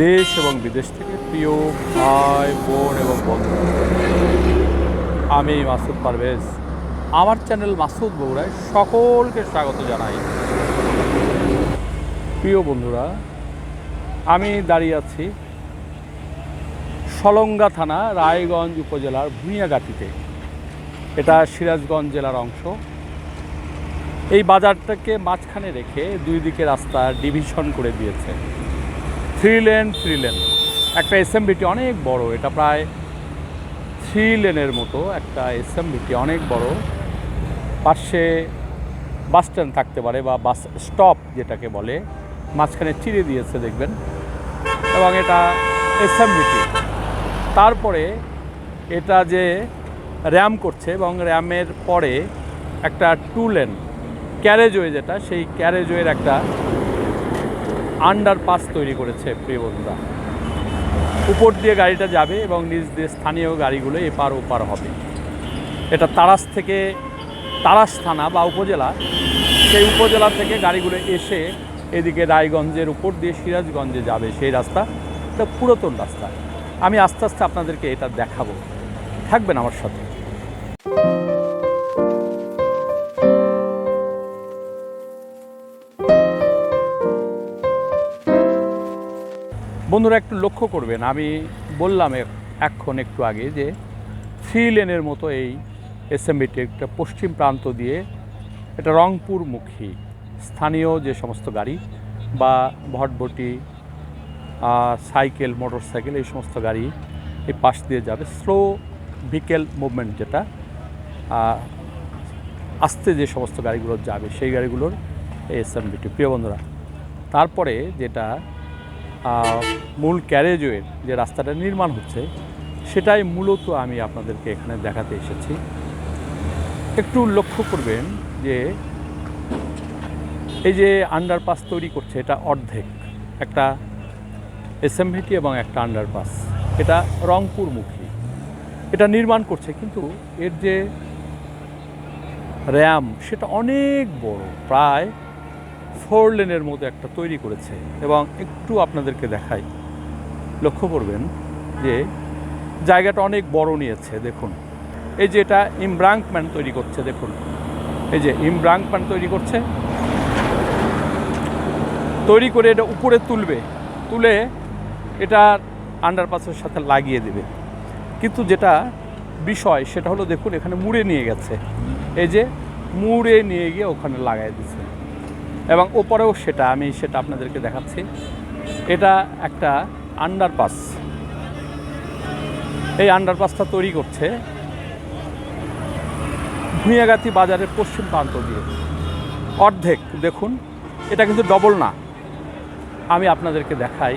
দেশ এবং বিদেশ থেকে প্রিয় ভাই, বোন এবং বন্ধু। আমি মাসুদ পারভেজ। আমার চ্যানেল মাসুদ বগুড়ায় সকলকে স্বাগত জানাই। প্রিয় বন্ধুরা, আমি দাঁড়িয়ে আছি সলঙ্গা থানা, রায়গঞ্জ উপজেলার ভূঁইয়াগাতিতে এটা সিরাজগঞ্জ জেলার অংশ। এই বাজারটাকে মাঝখানে রেখে দুই দিকে রাস্তা ডিভিশন করে দিয়েছে। থ্রি লেন থ্রি লেন একটা এসএমবিটি অনেক বড়, এটা প্রায় থ্রি লেনের মতো একটা এসএমবিটি অনেক বড়। পাশে বাস স্ট্যান্ড থাকতে পারে বা বাস স্টপ যেটাকে বলে, মাঝখানে চিরে দিয়েছে, দেখবেন। এবং এটা এসএমবিটি তারপরে এটা যে র্যাম করছে, এবং র্যামের পরে একটা টু লেন ক্যারেজওয়ে যেটা, সেই ক্যারেজওয়ের একটা আন্ডারপাস তৈরি করেছে প্রিয় বন্ধুরা উপর দিয়ে গাড়িটা যাবে এবং নিজ দিয়ে স্থানীয় গাড়িগুলো এপার ওপার হবে। এটা তারাস থেকে তারাস থানা বা উপজেলা। সেই উপজেলা থেকে গাড়িগুলো এসে এদিকে রায়গঞ্জের উপর দিয়ে সিরাজগঞ্জে যাবে সেই রাস্তা। এটা পুরাতন রাস্তা। আমি আস্তে আস্তে আপনাদেরকে এটা দেখাবো। থাকবেন আমার সাথে। বন্ধুরা একটু লক্ষ্য করবেন, আমি বললাম এখন একটু আগে যে থ্রি লেনের মতো এই এসএমবিটি একটা পশ্চিম প্রান্ত দিয়ে এটা রংপুরমুখী, স্থানীয় যে সমস্ত গাড়ি বা ভটভটি সাইকেল মোটর সাইকেল এই সমস্ত গাড়ি এই পাশ দিয়ে যাবে। স্লো ভিকেল মুভমেন্ট যেটা আস্তে যে সমস্ত গাড়িগুলো যাবে সেই গাড়িগুলোর এই এসএমবিটি। প্রিয় বন্ধুরা, তারপরে যেটা মূল ক্যারেজওয়ের যে রাস্তাটা নির্মাণ হচ্ছে, সেটাই মূলত আমি আপনাদেরকে এখানে দেখাতে এসেছি। একটু লক্ষ্য করবেন যে এই যে আন্ডারপাস তৈরি করছে, এটা অর্ধেক। একটা এসএমভিটি এবং একটা আন্ডারপাস এটা রংপুরমুখী। এটা নির্মাণ করছে কিন্তু এর যে র্যাম সেটা অনেক বড়, প্রায় ফোর লেনের মতো একটা তৈরি করেছে এবং একটু আপনাদেরকে দেখাই। লক্ষ্য করবেন যে জায়গাটা অনেক বড় নিয়েছে, দেখুন। এই যে এটা ইমব্রাঙ্কম্যান তৈরি করছে, দেখুন। এই যে ইমব্রাঙ্কম্যান তৈরি করছে। তৈরি করে এটা উপরে তুলবে, তুলে এটা আন্ডারপাসের সাথে লাগিয়ে দেবে। কিন্তু যেটা বিষয় সেটা হলো, দেখুন, এখানে মুড়ে নিয়ে গেছে। এই যে মুড়ে নিয়ে গিয়ে ওখানে লাগাই দিচ্ছে। এবং ওপরেও সেটা, আমি সেটা আপনাদেরকে দেখাচ্ছি। এটা একটা আন্ডারপাস এই আন্ডারপাসটা তৈরি করছে ভূঁইয়াগাতি বাজারের পশ্চিম প্রান্ত দিয়ে। অর্ধেক, দেখুন, এটা কিন্তু ডবল না। আমি আপনাদেরকে দেখাই।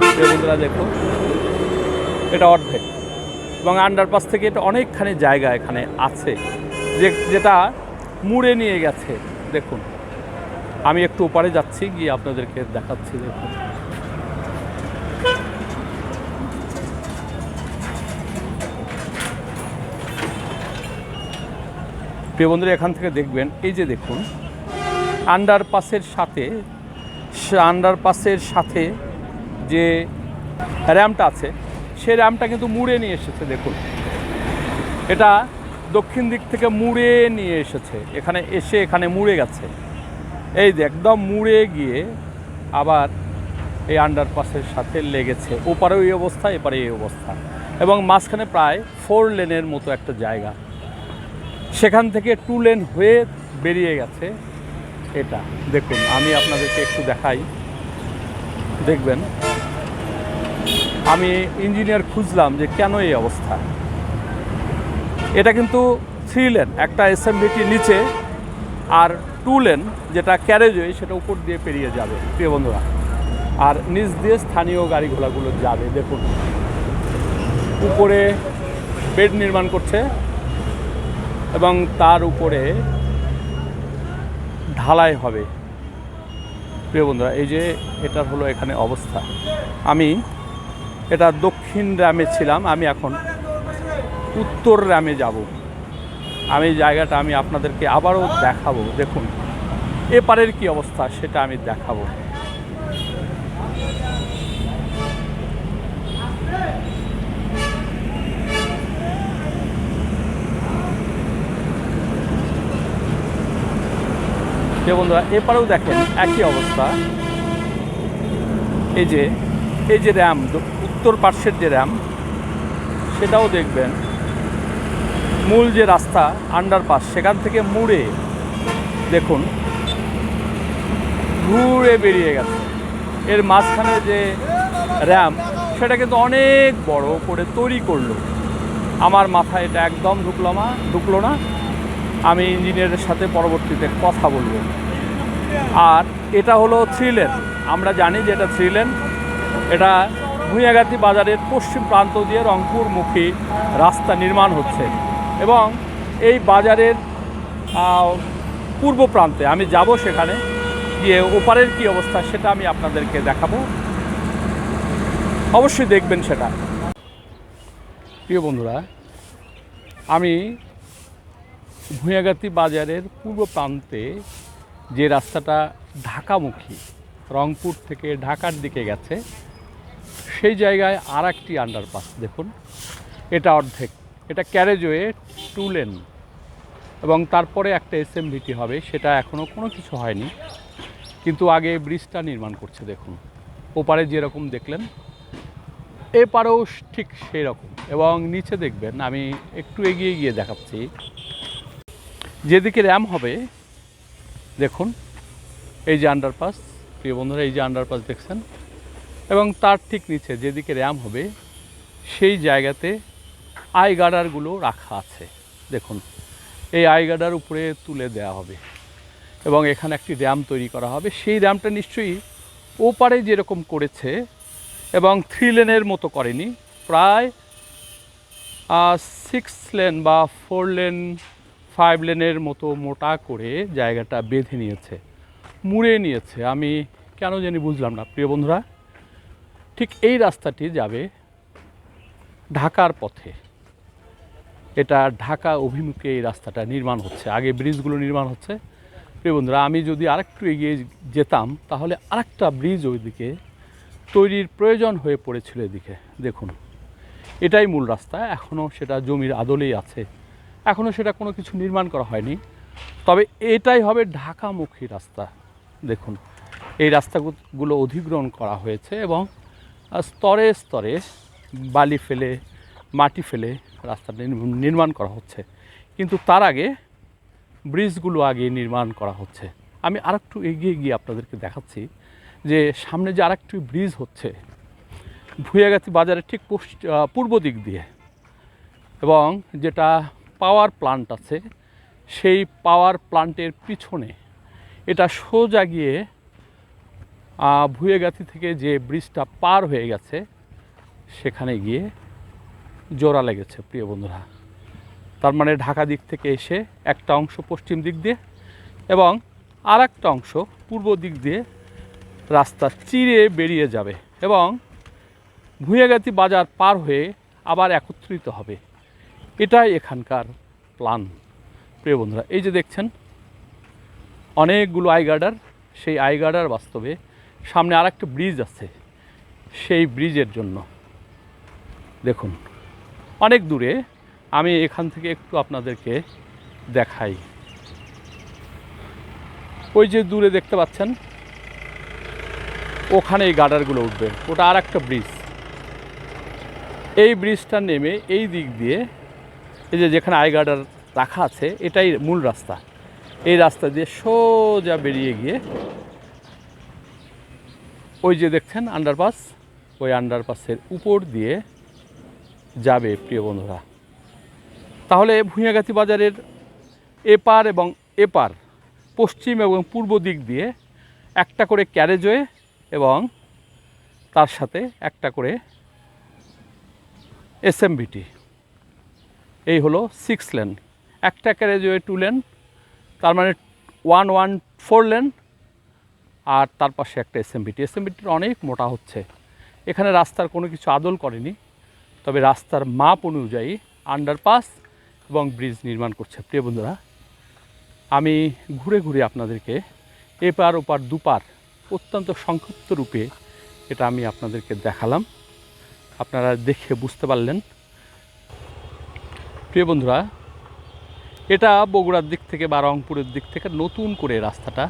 বন্ধুরা, দেখুন, এটা অর্ধেক। এবং আন্ডারপাস থেকে এটা অনেকখানি জায়গা এখানে আছে। যে, যেটা মুড়ে নিয়ে গেছে, দেখুন। আমি একটু ওপারে যাচ্ছি, গিয়ে আপনাদেরকে দেখাচ্ছি দেখুন। প্রিয় বন্ধুরা, এখান থেকে দেখবেন, এই যে দেখুন আন্ডারপাসের সাথে আন্ডারপাসের সাথে যে র্যামটা আছে সেই র্যামটা কিন্তু মুড়ে নিয়ে এসেছে, দেখুন। এটা দক্ষিণ দিক থেকে মুড়ে নিয়ে এসেছে, এখানে এসে এখানে মুড়ে গেছে। এই যে একদম মুড়ে গিয়ে আবার এই আন্ডারপাসের সাথে লেগেছে। ওপারেও এই অবস্থা, এপারে এই অবস্থা। এবং মাঝখানে প্রায় ফোর লেনের মতো একটা জায়গা। সেখান থেকে টু লেন হয়ে বেরিয়ে গেছে এটা। দেখুন, আমি আপনাদেরকে একটু দেখাই। দেখবেন, আমি ইঞ্জিনিয়ার খুঁজলাম যে কেন এই অবস্থা। এটা কিন্তু থ্রি লেন একটা এসএমভিটি নিচে আর টু লেন যেটা ক্যারেজ ক্যারেজওয়ে সেটা উপর দিয়ে পেরিয়ে যাবে, প্রিয় বন্ধুরা। আর নিচ দিয়ে স্থানীয় গাড়ি ঘোড়াগুলো যাবে, দেখুন। উপরে বেড নির্মাণ করছে এবং তার উপরে ঢালাই হবে। প্রিয় বন্ধুরা, এই যে এটার হলো এখানে অবস্থা। আমি এটা দক্ষিণ র্যামে ছিলাম, আমি এখন উত্তর র্যামে যাব। আমি জায়গাটা আমি আপনাদেরকে আবারও দেখাবো, দেখুন। এপারের কি অবস্থা সেটা আমি দেখাবো। বন্ধুরা, এপারেও দেখেন একই অবস্থা। এই যে এই যে র্যাম, উত্তর পার্শ্বের যে র্যাম, সেটাও দেখবেন। মূল যে রাস্তা আন্ডারপাস সেখান থেকে মুড়ে, দেখুন, ঘুরে বেরিয়ে গেছে। এর মাঝখানে যে র্যাম, সেটা কিন্তু অনেক বড় করে তৈরি করল। আমার মাথায় এটা একদম ঢুকলো না ঢুকলো না। আমি ইঞ্জিনিয়ারের সাথে পরবর্তীতে কথা বলব। আর এটা হলো থ্রি লেন আমরা জানি যে এটা থ্রি লেন এটা ভুঁইয়াগাতি বাজারের পশ্চিম প্রান্ত দিয়ে রংপুরমুখী রাস্তা নির্মাণ হচ্ছে। এবং এই বাজারের পূর্ব প্রান্তে আমি যাব সেখানে, গিয়ে ওপারের কি অবস্থা সেটা আমি আপনাদেরকে দেখাবো। অবশ্যই দেখবেন সেটা। প্রিয় বন্ধুরা, আমি ভূঁয়াগাতি বাজারের পূর্ব প্রান্তে যে রাস্তাটা ঢাকামুখী, রংপুর থেকে ঢাকার দিকে গেছে, সেই জায়গায় আর একটি আন্ডারপাস দেখুন। এটা অর্ধেক। এটা ক্যারেজওয়ে টু লেন এবং তারপরে একটা এসএমভিটি হবে, সেটা এখনও কোনো কিছু হয়নি। কিন্তু আগে ব্রিজটা নির্মাণ করছে, দেখুন। ওপারে যেরকম দেখলেন, এপারেও ঠিক সেই রকম এবং নিচে দেখবেন, আমি একটু এগিয়ে গিয়ে দেখাচ্ছি। যেদিকে র্যাম হবে, দেখুন, এই যে আন্ডারপাস প্রিয় বন্ধুরা, এই যে আন্ডারপাস দেখছেন? এবং তার ঠিক নিচে যেদিকে র্যাম হবে, সেই জায়গাতে আই গার্ডারগুলো রাখা আছে। দেখুন, এই আই গার্ডার উপরে তুলে দেওয়া হবে এবং এখানে একটি র্যাম তৈরি করা হবে। সেই র্যামটা নিশ্চয়ই ওপারে যেরকম করেছে এবং থ্রি লেনের মতো করেনি, প্রায় সিক্স লেন বা ফোর লেন ফাইভ লেনের মতো মোটা করে জায়গাটা বেঁধে নিয়েছে, মুড়ে নিয়েছে। আমি কেন জানি বুঝলাম না, প্রিয় বন্ধুরা। ঠিক এই রাস্তাটি যাবে ঢাকার পথে। এটা ঢাকা অভিমুখে এই রাস্তাটা নির্মাণ হচ্ছে। আগে ব্রিজগুলো নির্মাণ হচ্ছে। প্রিয় বন্ধুরা, আমি যদি আরেকটু এগিয়ে যেতাম, তাহলে আরেকটা ব্রিজ ওইদিকে তৈরির প্রয়োজন হয়ে পড়েছিল এদিকে। দেখুন, এটাই মূল রাস্তা। এখনও সেটা জমির আদলেই আছে। এখনও সেটা কোনো কিছু নির্মাণ করা হয়নি। তবে এটাই হবে ঢাকামুখী রাস্তা। দেখুন, এই রাস্তাগুলো অধিগ্রহণ করা হয়েছে এবং স্তরে স্তরে বালি ফেলে মাটি ফেলে নির্ম- নির্মাণ করা হচ্ছে। কিন্তু তার আগে ব্রিজগুলো আগে নির্মাণ করা হচ্ছে। আমি আরেকটু এগিয়ে গিয়ে আপনাদেরকে দেখাচ্ছি যে সামনে যে আরেকটি ব্রিজ হচ্ছে ভুয়াগাতি বাজারের ঠিক পূর্ব দিক দিয়ে। এবং যেটা পাওয়ার প্লান্ট আছে, সেই পাওয়ার প্লান্টের পিছনে এটা সোজা গিয়ে ভুয়েগাতি থেকে যে ব্রিজটা পার হয়ে গেছে, সেখানে গিয়ে জোড়া লেগেছে, প্রিয় বন্ধুরা। তার মানে ঢাকা দিক থেকে এসে একটা অংশ পশ্চিম দিক দিয়ে এবং আর একটা অংশ পূর্ব দিক দিয়ে রাস্তা চিরে বেরিয়ে যাবে এবং ভুঁইয়াগাতি বাজার পার হয়ে আবার একত্রিত হবে। এটাই এখানকার প্ল্যান প্রিয় বন্ধুরা। এই যে দেখছেন, অনেকগুলো আই গার্ডার সেই আই গার্ডার বাস্তবে সামনে আর একটা ব্রিজ আছে, সেই ব্রিজের জন্য। দেখুন অনেক দূরে আমি এখান থেকে একটু আপনাদেরকে দেখাই। ওই যে দূরে দেখতে পাচ্ছেন ওখানে এই গার্ডারগুলো উঠবে। ওটা আর একটা ব্রিজ। এই ব্রিজটা নেমে এই দিক দিয়ে, এই যে যেখানে আই গার্ডার রাখা আছে, এটাই মূল রাস্তা। এই রাস্তা দিয়ে সোজা বেরিয়ে গিয়ে, ওই যে দেখছেন আন্ডারপাস ওই আন্ডারপাসের উপর দিয়ে যাবে, প্রিয় বন্ধুরা। তাহলে ভূঁইয়াগাতি বাজারের এপার এবং এপার, পশ্চিম এবং পূর্ব দিক দিয়ে একটা করে ক্যারেজওয়ে এবং তার সাথে একটা করে এসএমবিটি এই হলো সিক্স লেন একটা ক্যারেজওয়ে টু লেন তার মানে ওয়ান ওয়ান ফোর লেন আর তার পাশে একটা এসএমবিটি এসএমবিটির অনেক মোটা হচ্ছে। এখানে রাস্তার কোনো কিছু আদল করেনি। তবে রাস্তার মাপ অনুযায়ী আন্ডারপাস এবং ব্রিজ নির্মাণ করছে। প্রিয় বন্ধুরা, আমি ঘুরে ঘুরে আপনাদেরকে এপার ওপার দুপার অত্যন্ত সংক্ষিপ্ত রূপে এটা আমি আপনাদেরকে দেখালাম। আপনারা দেখে বুঝতে পারলেন। প্রিয় বন্ধুরা, এটা বগুড়ার দিক থেকে বা রংপুরের দিক থেকে নতুন করে রাস্তাটা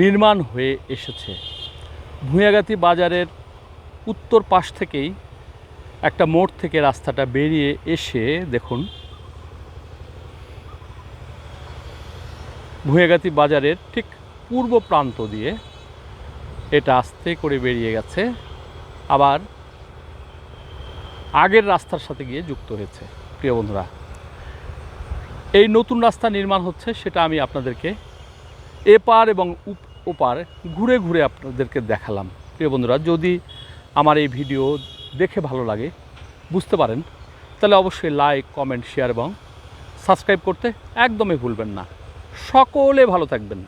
নির্মাণ হয়ে এসেছে। ভূঁয়াগাতি বাজারের উত্তর পাশ থেকেই একটা মোড় থেকে রাস্তাটা বেরিয়ে এসে দেখুন ভূঁয়াগাতি বাজারের ঠিক পূর্ব প্রান্ত দিয়ে এটা আস্তে করে বেরিয়ে গেছে, আবার আগের রাস্তার সাথে গিয়ে যুক্ত হয়েছে। প্রিয় বন্ধুরা, এই নতুন রাস্তা নির্মাণ হচ্ছে সেটা আমি আপনাদেরকে এপার এবং ওপার ঘুরে ঘুরে আপনাদেরকে দেখালাম। প্রিয় বন্ধুরা, যদি আমার এই ভিডিও দেখে ভালো লাগে, বুঝতে পারেন। তাহলে অবশ্যই লাইক কমেন্ট শেয়ার এবং সাবস্ক্রাইব করতে একদমই ভুলবেন না। সকলে ভালো থাকবেন।